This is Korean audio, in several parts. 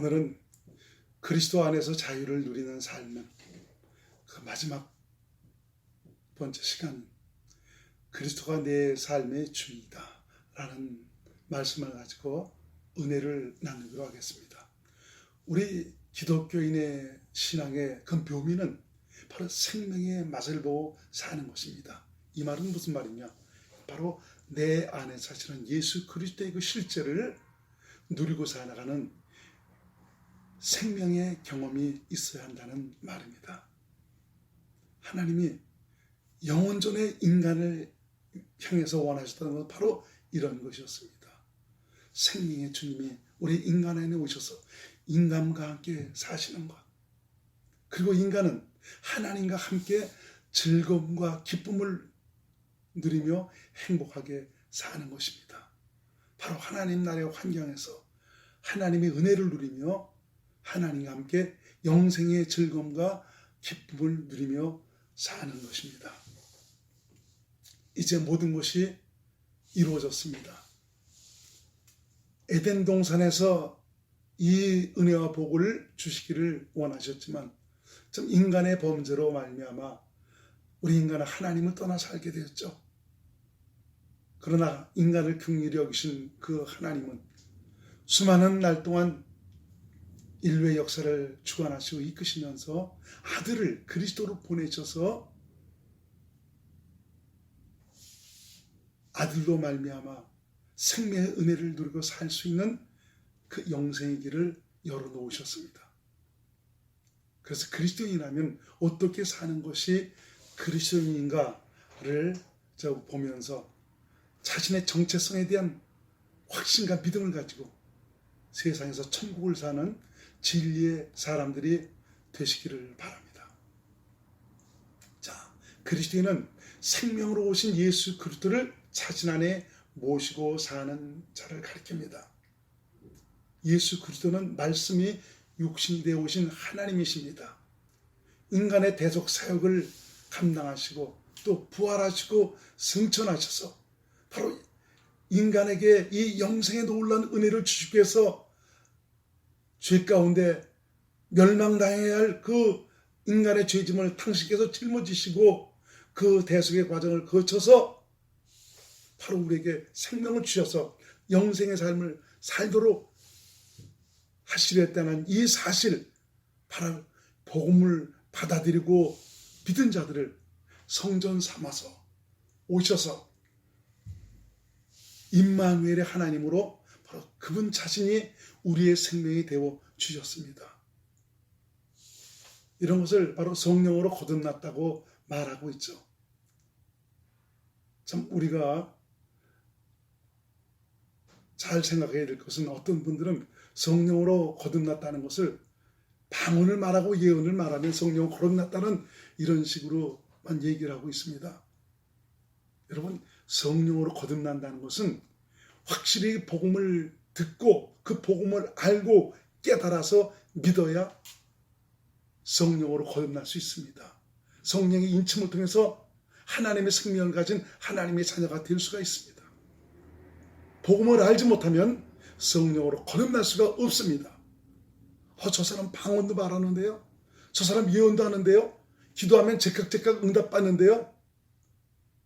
오늘은 그리스도 안에서 자유를 누리는 삶은 그 마지막 번째 시간 그리스도가 내 삶의 주이다 라는 말씀을 가지고 은혜를 나누기로 하겠습니다. 우리 기독교인의 신앙의 그 묘미는 바로 생명의 맛을 보고 사는 것입니다. 이 말은 무슨 말이냐? 바로 내 안에 사실은 예수 그리스도의 그 실제를 누리고 살아가는 생명의 경험이 있어야 한다는 말입니다. 하나님이 영원전의 인간을 향해서 원하셨다는 건 바로 이런 것이었습니다. 생명의 주님이 우리 인간 안에 오셔서 인간과 함께 사시는 것. 그리고 인간은 하나님과 함께 즐거움과 기쁨을 누리며 행복하게 사는 것입니다. 바로 하나님 나라의 환경에서 하나님의 은혜를 누리며 하나님과 함께 영생의 즐거움과 기쁨을 누리며 사는 것입니다. 이제 모든 것이 이루어졌습니다. 에덴 동산에서 이 은혜와 복을 주시기를 원하셨지만 좀 인간의 범죄로 말미암아 우리 인간은 하나님을 떠나 살게 되었죠. 그러나 인간을 긍휼히 여기신 그 하나님은 수많은 날 동안 인류의 역사를 주관하시고 이끄시면서 아들을 그리스도로 보내셔서 아들로 말미암아 생명의 은혜를 누리고 살 수 있는 그 영생의 길을 열어놓으셨습니다. 그래서 그리스도인이라면 어떻게 사는 것이 그리스도인인가를 저 보면서 자신의 정체성에 대한 확신과 믿음을 가지고 세상에서 천국을 사는 진리의 사람들이 되시기를 바랍니다. 자, 그리스도인은 생명으로 오신 예수 그리스도를 자신 안에 모시고 사는 자를 가리킵니다. 예수 그리스도는 말씀이 육신이 되어 오신 하나님이십니다. 인간의 대속 사역을 감당하시고 또 부활하시고 승천하셔서 바로 인간에게 이 영생에 놀란 은혜를 주시기 위해서 죄 가운데 멸망당해야 할 그 인간의 죄짐을 당신께서 짊어지시고 그 대속의 과정을 거쳐서 바로 우리에게 생명을 주셔서 영생의 삶을 살도록 하시렸다는 이 사실, 바로 복음을 받아들이고 믿은 자들을 성전 삼아서 오셔서 임마누엘의 하나님으로 바로 그분 자신이 우리의 생명이 되어 주셨습니다. 이런 것을 바로 성령으로 거듭났다고 말하고 있죠. 참 우리가 잘 생각해야 될 것은 어떤 분들은 성령으로 거듭났다는 것을 방언을 말하고 예언을 말하면 성령 거듭났다는 이런 식으로만 얘기를 하고 있습니다. 여러분 성령으로 거듭난다는 것은 확실히 복음을 듣고 그 복음을 알고 깨달아서 믿어야 성령으로 거듭날 수 있습니다. 성령의 인침을 통해서 하나님의 생명을 가진 하나님의 자녀가 될 수가 있습니다. 복음을 알지 못하면 성령으로 거듭날 수가 없습니다. 어, 저 사람 방언도 말하는데요. 저 사람 예언도 하는데요. 기도하면 제깍제깍 응답받는데요.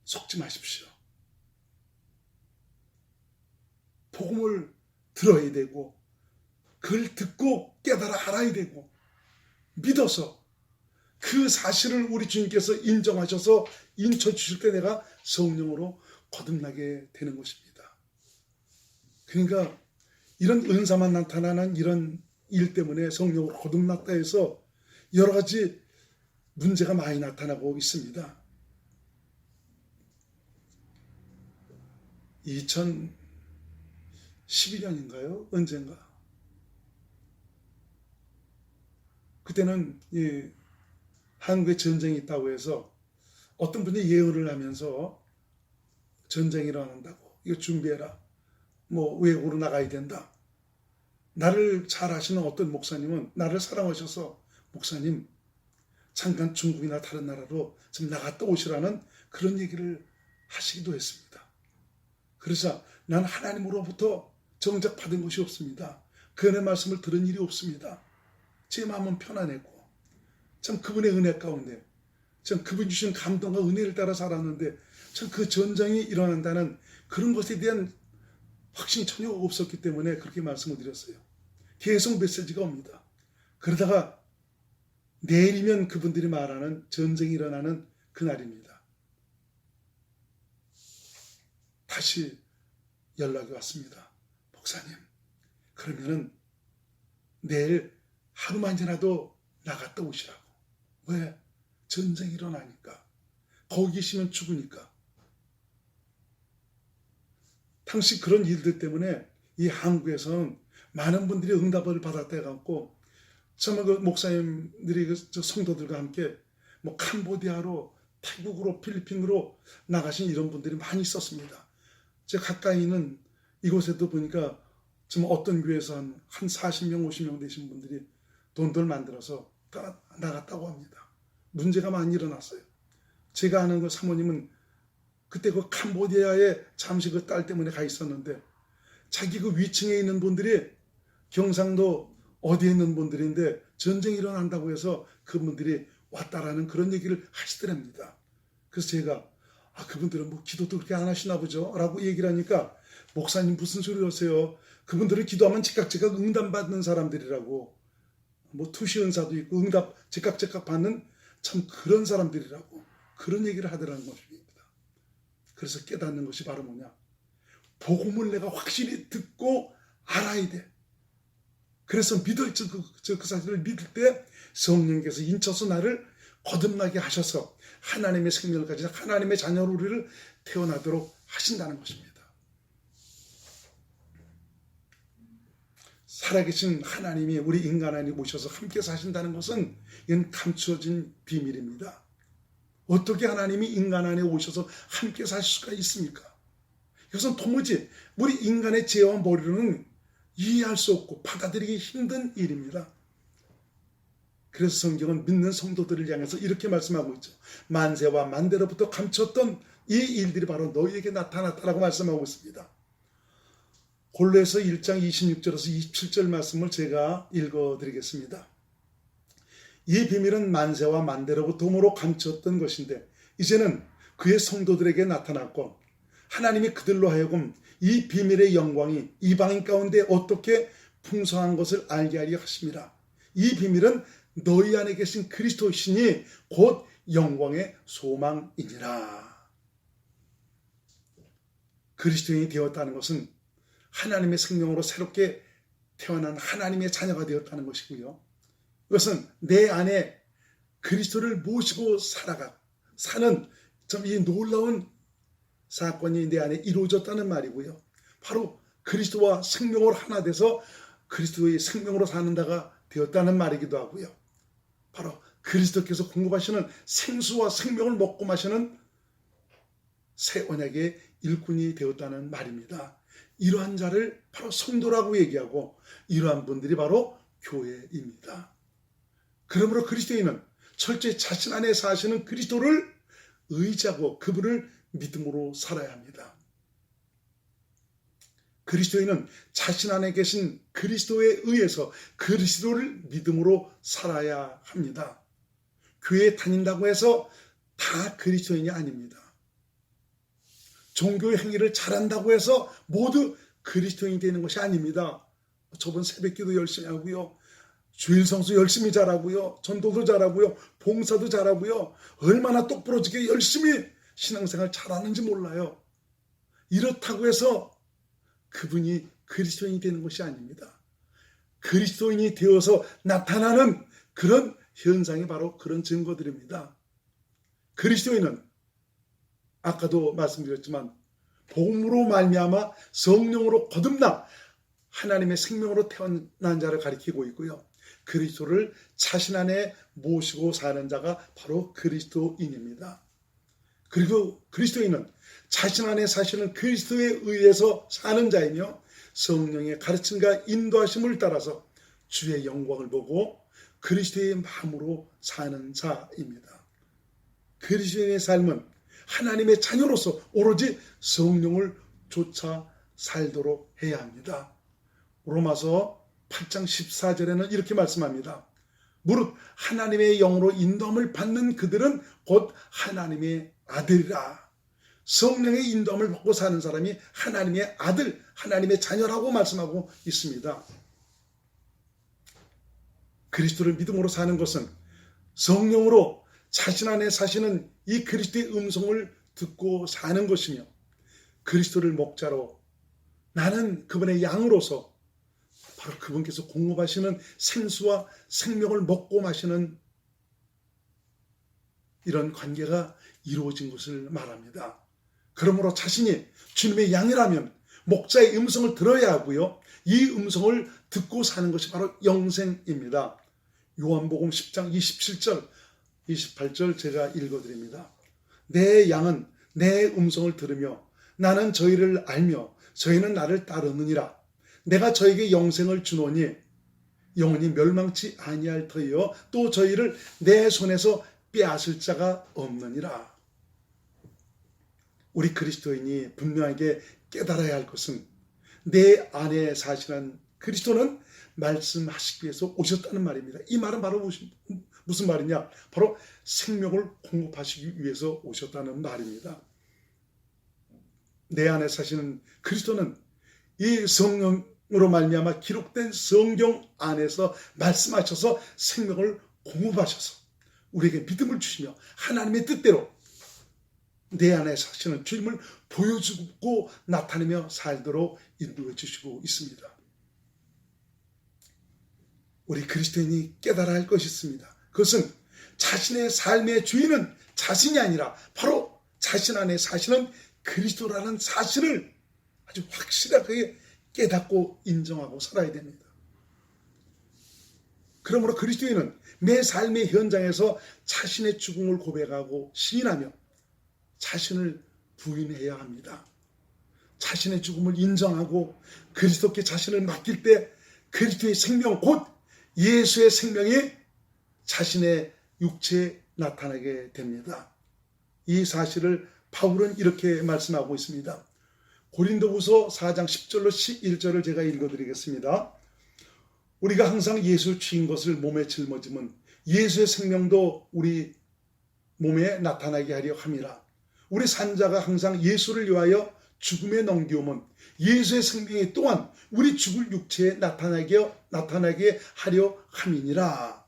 속지 마십시오. 복음을 들어야 되고 그걸 듣고 깨달아 알아야 되고 믿어서 그 사실을 우리 주님께서 인정하셔서 인쳐 주실 때 내가 성령으로 거듭나게 되는 것입니다. 그러니까 이런 은사만 나타나는 이런 일 때문에 성령으로 거듭났다 해서 여러 가지 문제가 많이 나타나고 있습니다. 2012년인가요? 언젠가? 그때는 이 한국에 전쟁이 있다고 해서 어떤 분이 예언을 하면서 전쟁이 일어난다고 이거 준비해라. 뭐 외국으로 나가야 된다. 나를 잘 아시는 어떤 목사님은 나를 사랑하셔서 목사님 잠깐 중국이나 다른 나라로 좀 나갔다 오시라는 그런 얘기를 하시기도 했습니다. 그래서 난 하나님으로부터 정작 받은 것이 없습니다. 그 은혜 말씀을 들은 일이 없습니다. 제 마음은 편안했고 참 그분의 은혜 가운데 참 그분 주신 감동과 은혜를 따라 살았는데 참 그 전쟁이 일어난다는 그런 것에 대한 확신이 전혀 없었기 때문에 그렇게 말씀을 드렸어요. 계속 메시지가 옵니다. 그러다가 내일이면 그분들이 말하는 전쟁이 일어나는 그날입니다. 다시 연락이 왔습니다. 목사님, 그러면은 내일 하루만이라도 나갔다 오시라고. 왜? 전쟁이 일어나니까. 거기 계시면 죽으니까. 당시 그런 일들 때문에 이 한국에서는 많은 분들이 응답을 받았다 해갖고 정말 그 목사님들이 그저 성도들과 함께 뭐 캄보디아로 태국으로 필리핀으로 나가신 이런 분들이 많이 있었습니다. 제 가까이 있는 이곳에도 보니까 지금 어떤 교회에서 한, 한 40명, 50명 되신 분들이 돈들 만들어서 나갔다고 합니다. 문제가 많이 일어났어요. 제가 아는 그 사모님은 그때 그 캄보디아에 잠시 그 딸 때문에 가 있었는데 자기 그 위층에 있는 분들이 경상도 어디에 있는 분들인데 전쟁이 일어난다고 해서 그분들이 왔다라는 그런 얘기를 하시더랍니다. 그래서 제가 아 그분들은 뭐 기도도 그렇게 안 하시나 보죠 라고 얘기를 하니까 목사님 무슨 소리 하세요 그분들은 기도하면 즉각 즉각 응답 받는 사람들이라고 뭐 투시 은사도 있고 응답 즉각 즉각 받는 참 그런 사람들이라고 그런 얘기를 하더라는 것입니다. 그래서 깨닫는 것이 바로 뭐냐 복음을 내가 확실히 듣고 알아야 돼. 그래서 믿을 저, 그, 저, 그 사실을 믿을 때 성령께서 인쳐서 나를 거듭나게 하셔서 하나님의 생명을 가진 하나님의 자녀로 우리를 태어나도록 하신다는 것입니다. 살아계신 하나님이 우리 인간 안에 오셔서 함께 사신다는 것은 이건 감추어진 비밀입니다. 어떻게 하나님이 인간 안에 오셔서 함께 사실 수가 있습니까? 이것은 도무지 우리 인간의 죄와 머리로는 이해할 수 없고 받아들이기 힘든 일입니다. 그래서 성경은 믿는 성도들을 향해서 이렇게 말씀하고 있죠. 만세와 만대로부터 감췄던 이 일들이 바로 너희에게 나타났다라고 말씀하고 있습니다. 골로에서 1장 26절에서 27절 말씀을 제가 읽어드리겠습니다. 이 비밀은 만세와 만대로부터 도모로 감췄던 것인데 이제는 그의 성도들에게 나타났고 하나님이 그들로 하여금 이 비밀의 영광이 이방인 가운데 어떻게 풍성한 것을 알게 하려 하십니다. 이 비밀은 너희 안에 계신 그리스도신이 곧 영광의 소망이니라. 그리스도인이 되었다는 것은 하나님의 생명으로 새롭게 태어난 하나님의 자녀가 되었다는 것이고요. 이것은 내 안에 그리스도를 모시고 살아가 사는 참 이 놀라운 사건이 내 안에 이루어졌다는 말이고요. 바로 그리스도와 생명으로 하나 돼서 그리스도의 생명으로 사는 자가 되었다는 말이기도 하고요. 바로 그리스도께서 공급하시는 생수와 생명을 먹고 마시는 새 언약의 일꾼이 되었다는 말입니다. 이러한 자를 바로 성도라고 얘기하고 이러한 분들이 바로 교회입니다. 그러므로 그리스도인은 철저히 자신 안에 사시는 그리스도를 의지하고 그분을 믿음으로 살아야 합니다. 그리스도인은 자신 안에 계신 그리스도에 의해서 그리스도를 믿음으로 살아야 합니다. 교회 다닌다고 해서 다 그리스도인이 아닙니다. 종교 행위를 잘한다고 해서 모두 그리스도인이 되는 것이 아닙니다. 저번 새벽기도 열심히 하고요. 주일 성수 열심히 잘하고요. 전도도 잘하고요. 봉사도 잘하고요. 얼마나 똑부러지게 열심히 신앙생활 잘하는지 몰라요. 이렇다고 해서 그분이 그리스도인이 되는 것이 아닙니다. 그리스도인이 되어서 나타나는 그런 현상이 바로 그런 증거들입니다. 그리스도인은 아까도 말씀드렸지만 복음으로 말미암아 성령으로 거듭나 하나님의 생명으로 태어난 자를 가리키고 있고요. 그리스도를 자신 안에 모시고 사는 자가 바로 그리스도인입니다. 그리고 그리스도인은 자신 안에 사시는 그리스도에 의해서 사는 자이며 성령의 가르침과 인도하심을 따라서 주의 영광을 보고 그리스도의 마음으로 사는 자입니다. 그리스도인의 삶은 하나님의 자녀로서 오로지 성령을 쫓아 살도록 해야 합니다. 로마서 8장 14절에는 이렇게 말씀합니다. 무릇 하나님의 영으로 인도함을 받는 그들은 곧 하나님의 아들이라. 성령의 인도함을 받고 사는 사람이 하나님의 아들, 하나님의 자녀라고 말씀하고 있습니다. 그리스도를 믿음으로 사는 것은 성령으로 자신 안에 사시는 이 그리스도의 음성을 듣고 사는 것이며 그리스도를 목자로 나는 그분의 양으로서 바로 그분께서 공급하시는 생수와 생명을 먹고 마시는 이런 관계가 이루어진 것을 말합니다. 그러므로 자신이 주님의 양이라면 목자의 음성을 들어야 하고요. 이 음성을 듣고 사는 것이 바로 영생입니다. 요한복음 10장 27절, 28절 제가 읽어드립니다. 내 양은 내 음성을 들으며 나는 저희를 알며 저희는 나를 따르느니라. 내가 저에게 영생을 주노니 영원히 멸망치 아니할 터이요 또 저희를 내 손에서 빼앗을 자가 없느니라. 우리 그리스도인이 분명하게 깨달아야 할 것은 내 안에 사시는 그리스도는 말씀하시기 위해서 오셨다는 말입니다. 이 말은 바로 무슨 말이냐? 바로 생명을 공급하시기 위해서 오셨다는 말입니다. 내 안에 사시는 그리스도는 이 성령으로 말미암아 기록된 성경 안에서 말씀하셔서 생명을 공급하셔서 우리에게 믿음을 주시며 하나님의 뜻대로 내 안에 사시는 주님을 보여주고 나타내며 살도록 인도해 주시고 있습니다. 우리 그리스도인이 깨달아야 할 것이 있습니다. 그것은 자신의 삶의 주인은 자신이 아니라 바로 자신 안에 사시는 그리스도라는 사실을 아주 확실하게 깨닫고 인정하고 살아야 됩니다. 그러므로 그리스도인은 내 삶의 현장에서 자신의 죽음을 고백하고 시인하며 자신을 부인해야 합니다. 자신의 죽음을 인정하고 그리스도께 자신을 맡길 때 그리스도의 생명 곧 예수의 생명이 자신의 육체에 나타나게 됩니다. 이 사실을 바울은 이렇게 말씀하고 있습니다. 고린도후서 4장 10절로 11절을 제가 읽어드리겠습니다. 우리가 항상 예수 취인 것을 몸에 짊어지면 예수의 생명도 우리 몸에 나타나게 하려 함이라. 우리 산자가 항상 예수를 위하여 죽음에 넘기오면 예수의 생명이 또한 우리 죽을 육체에 나타나게, 나타나게 하려 함이니라.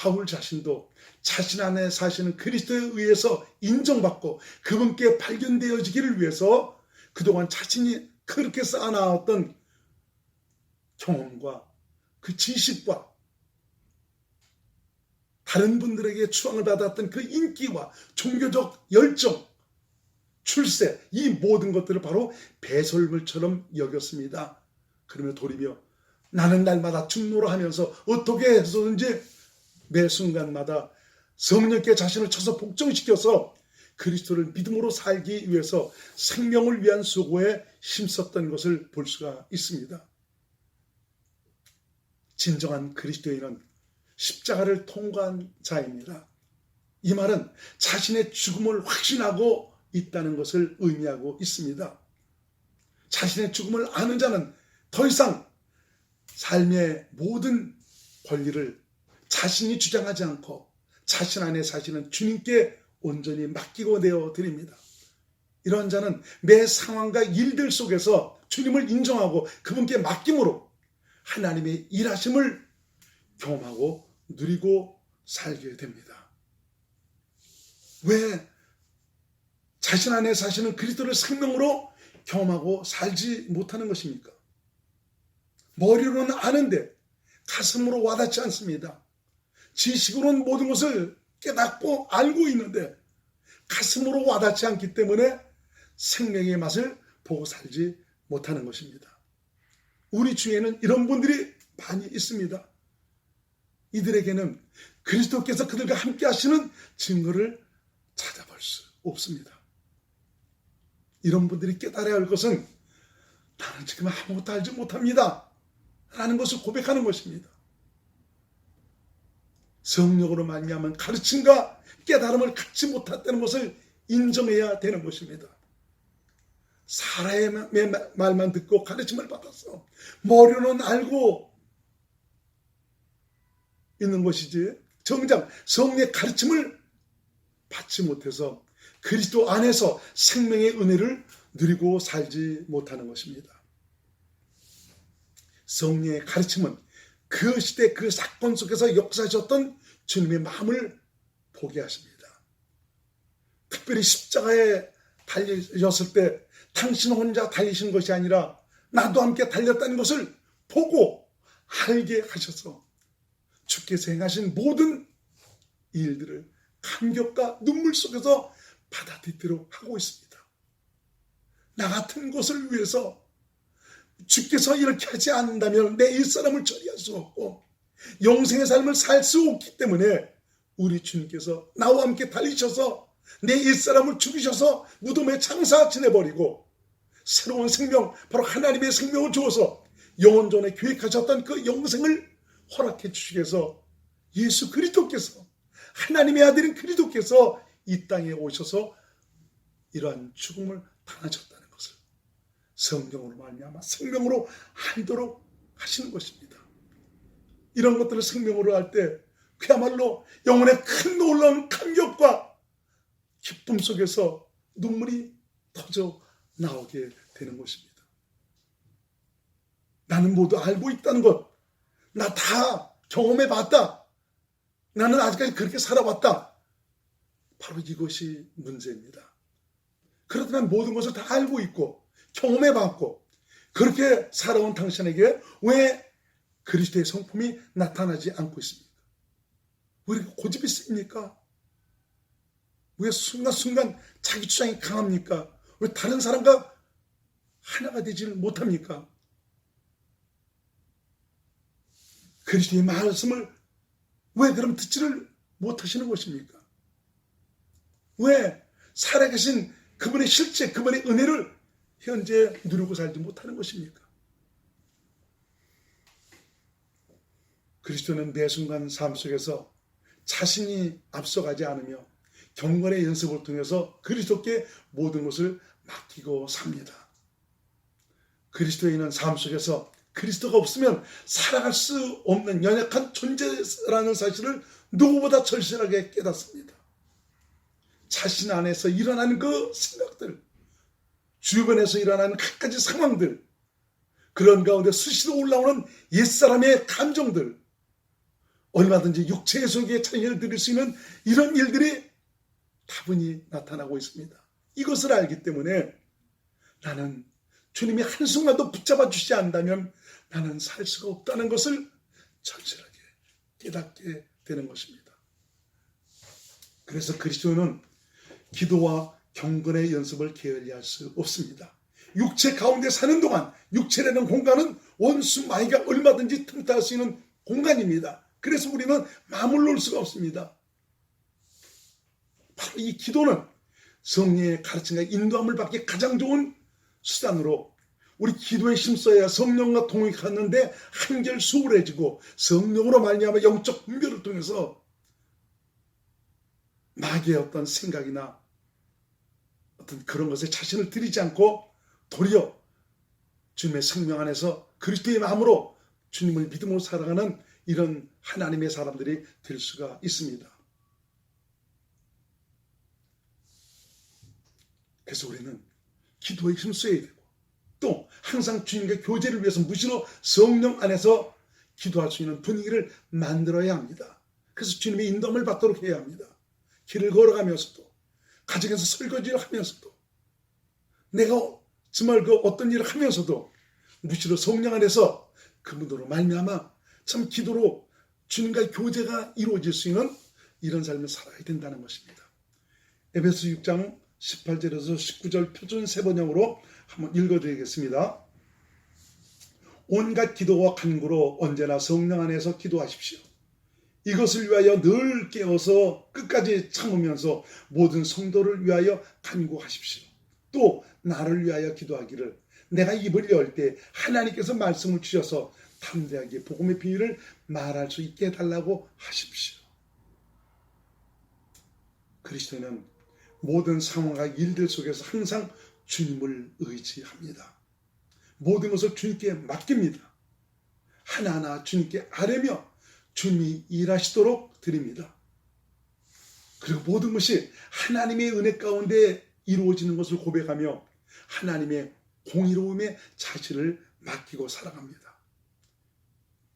바울 자신도 자신 안에 사시는 그리스도에 의해서 인정받고 그분께 발견되어지기를 위해서 그동안 자신이 그렇게 쌓아나왔던 경험과 그 지식과 다른 분들에게 추앙을 받았던 그 인기와 종교적 열정, 출세, 이 모든 것들을 바로 배설물처럼 여겼습니다. 그러며 돌이며 나는 날마다 충노를 하면서 어떻게 해서든지 매 순간마다 성령께 자신을 쳐서 복종시켜서 그리스도를 믿음으로 살기 위해서 생명을 위한 수고에 힘썼던 것을 볼 수가 있습니다. 진정한 그리스도인은 십자가를 통과한 자입니다. 이 말은 자신의 죽음을 확신하고 있다는 것을 의미하고 있습니다. 자신의 죽음을 아는 자는 더 이상 삶의 모든 권리를 자신이 주장하지 않고 자신 안에 사시는 주님께 온전히 맡기고 되어 드립니다. 이런 자는 매 상황과 일들 속에서 주님을 인정하고 그분께 맡김으로 하나님의 일하심을 경험하고 누리고 살게 됩니다. 왜 자신 안에 사시는 그리스도를 생명으로 경험하고 살지 못하는 것입니까? 머리로는 아는데 가슴으로 와닿지 않습니다. 지식으로는 모든 것을 깨닫고 알고 있는데 가슴으로 와닿지 않기 때문에 생명의 맛을 보고 살지 못하는 것입니다. 우리 중에는 이런 분들이 많이 있습니다. 이들에게는 그리스도께서 그들과 함께 하시는 증거를 찾아볼 수 없습니다. 이런 분들이 깨달아야 할 것은 나는 지금 아무것도 알지 못합니다. 라는 것을 고백하는 것입니다. 성령으로 말미암은 가르침과 깨달음을 갖지 못했다는 것을 인정해야 되는 것입니다. 사람의 말만 듣고 가르침을 받았어. 머리로는 알고 있는 것이지 정작 성령의 가르침을 받지 못해서 그리스도 안에서 생명의 은혜를 누리고 살지 못하는 것입니다. 성령의 가르침은 그 시대 그 사건 속에서 역사하셨던 주님의 마음을 보게 하십니다. 특별히 십자가에 달리셨을 때 당신 혼자 달리신 것이 아니라 나도 함께 달렸다는 것을 보고 알게 하셔서 주께서 행하신 모든 일들을 감격과 눈물 속에서 받아들이도록 하고 있습니다. 나 같은 것을 위해서 주께서 이렇게 하지 않는다면 내 일사람을 처리할 수 없고 영생의 삶을 살 수 없기 때문에 우리 주님께서 나와 함께 달리셔서 내 일사람을 죽이셔서 무덤에 장사 지내버리고 새로운 생명 바로 하나님의 생명을 주어서 영원 전에 계획하셨던 그 영생을 허락해 주시기 위해서 예수 그리스도께서 하나님의 아들인 그리스도께서 이 땅에 오셔서 이러한 죽음을 당하셨다는 것을 성경으로 말미암아 생명으로 알도록 하시는 것입니다. 이런 것들을 생명으로 할 때 그야말로 영혼의 큰 놀라운 감격과 기쁨 속에서 눈물이 터져 나오게 되는 것입니다. 나는 모두 알고 있다는 것, 나 다 경험해 봤다. 나는 아직까지 그렇게 살아왔다. 바로 이것이 문제입니다. 그렇다면 모든 것을 다 알고 있고 경험해 봤고 그렇게 살아온 당신에게 왜 그리스도의 성품이 나타나지 않고 있습니까? 왜 이렇게 고집이 셉니까? 왜 순간순간 자기 주장이 강합니까? 왜 다른 사람과 하나가 되지를 못합니까? 그리스도의 말씀을 왜 그럼 듣지를 못하시는 것입니까? 왜 살아계신 그분의 실제, 그분의 은혜를 현재 누리고 살지 못하는 것입니까? 그리스도는 매 순간 삶 속에서 자신이 앞서가지 않으며 경건의 연습을 통해서 그리스도께 모든 것을 맡기고 삽니다. 그리스도인은 삶 속에서 그리스도가 없으면 살아갈 수 없는 연약한 존재라는 사실을 누구보다 절실하게 깨닫습니다. 자신 안에서 일어나는 그 생각들, 주변에서 일어나는 갖가지 상황들, 그런 가운데 수시로 올라오는 옛사람의 감정들, 얼마든지 육체의 속에 찬양을 드릴 수 있는 이런 일들이 다분히 나타나고 있습니다. 이것을 알기 때문에 나는 주님이 한순간도 붙잡아 주지 않다면 나는 살 수가 없다는 것을 절실하게 깨닫게 되는 것입니다. 그래서 그리스도는 기도와 경건의 연습을 게을리할 수 없습니다. 육체 가운데 사는 동안 육체라는 공간은 원수 마이가 얼마든지 틈탈 수 있는 공간입니다. 그래서 우리는 놓을 수가 없습니다. 바로 이 기도는 성령의 가르침과 인도함을 받기 가장 좋은 수단으로 우리 기도에 힘써야 성령과 갔는데 한결 수월해지고 성령으로 말미암아 영적 분별을 통해서 마귀의 어떤 생각이나 어떤 그런 것에 자신을 들이지 않고 도리어 주님의 생명 안에서 그리스도의 마음으로 주님을 믿음으로 살아가는 이런 하나님의 사람들이 될 수가 있습니다. 그래서 우리는 기도에 힘써야 되고 또 항상 주님과 교제를 위해서 무시로 성령 안에서 기도할 수 있는 분위기를 만들어야 합니다. 그래서 주님의 인도함을 받도록 해야 합니다. 길을 걸어가면서도 가정에서 설거지를 하면서도 내가 정말 그 어떤 일을 하면서도 무시로 성령 안에서 그분으로 말미암아 참 기도로 주님과의 교제가 이루어질 수 있는 이런 삶을 살아야 된다는 것입니다. 에베소 6장 18절에서 19절 표준 세번역으로 한번 읽어드리겠습니다. 온갖 기도와 간구로 언제나 성령 안에서 기도하십시오. 이것을 위하여 늘 깨어서 끝까지 참으면서 모든 성도를 위하여 간구하십시오. 또 나를 위하여 기도하기를 내가 입을 열 때 하나님께서 말씀을 주셔서 담대하게 복음의 비밀을 말할 수 있게 해달라고 하십시오. 그리스도는 모든 상황과 일들 속에서 항상 주님을 의지합니다. 모든 것을 주님께 맡깁니다. 하나하나 주님께 아뢰며 주님이 일하시도록 드립니다. 그리고 모든 것이 하나님의 은혜 가운데 이루어지는 것을 고백하며 하나님의 공의로움에 자신을 맡기고 살아갑니다.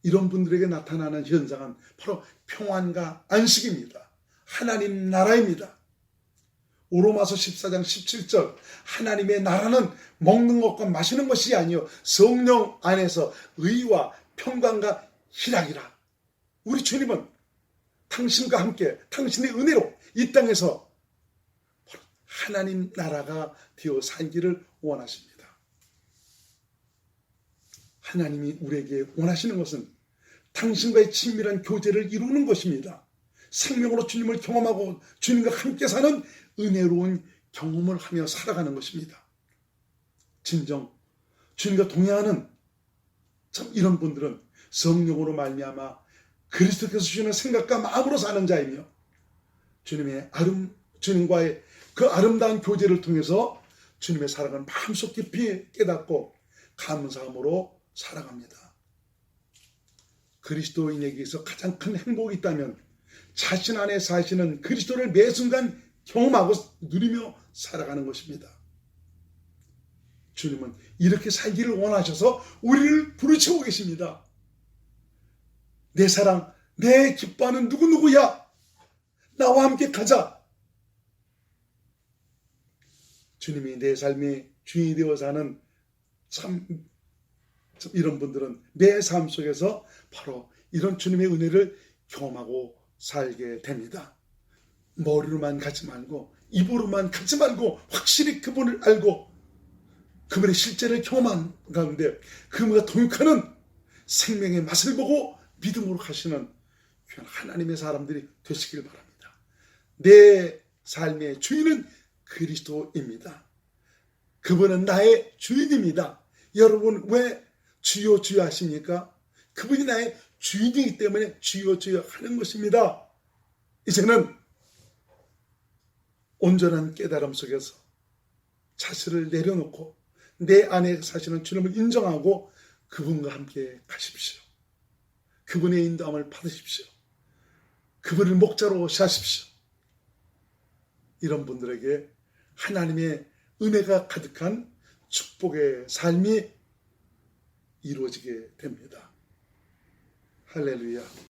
이런 분들에게 나타나는 현상은 바로 평안과 안식입니다. 하나님 나라입니다. 오로마서 14장 17절 하나님의 나라는 먹는 것과 마시는 것이 아니요 성령 안에서 의와 평강과 희락이라. 우리 주님은 당신과 함께 당신의 은혜로 이 땅에서 하나님 나라가 되어 살기를 원하십니다. 하나님이 우리에게 원하시는 것은 당신과의 친밀한 교제를 이루는 것입니다. 생명으로 주님을 경험하고 주님과 함께 사는 은혜로운 경험을 하며 살아가는 것입니다. 진정 주님과 동행하는 참 이런 분들은 성령으로 말미암아 그리스도께서 주시는 생각과 마음으로 사는 자이며 주님의 아름 주님과의 그 아름다운 교제를 통해서 주님의 사랑을 마음속 깊이 깨닫고 감사함으로 살아갑니다. 그리스도인에게서 가장 큰 행복이 있다면 자신 안에 사시는 그리스도를 매 순간 경험하고 누리며 살아가는 것입니다. 주님은 이렇게 살기를 원하셔서 우리를 부르치고 계십니다. 내 사랑, 내 기뻐하는 누구누구야? 나와 함께 가자. 주님이 내 삶의 주인이 되어 사는 참, 참 이런 분들은 내 삶 속에서 바로 이런 주님의 은혜를 경험하고 살게 됩니다. 머리로만 가지 말고 입으로만 가지 말고 확실히 그분을 알고 그분의 실제를 경험한 가운데 그분과 동역하는 생명의 맛을 보고 믿음으로 가시는 하나님의 사람들이 되시길 바랍니다. 내 삶의 주인은 그리스도입니다. 그분은 나의 주인입니다. 여러분 왜 주여 주여 하십니까? 그분이 나의 주인이기 때문에 주여 주여 하는 것입니다. 이제는 온전한 깨달음 속에서 자신을 내려놓고 내 안에 사시는 주님을 인정하고 그분과 함께 가십시오. 그분의 인도함을 받으십시오. 그분을 목자로 하십시오. 이런 분들에게 하나님의 은혜가 가득한 축복의 삶이 이루어지게 됩니다. 할렐루야.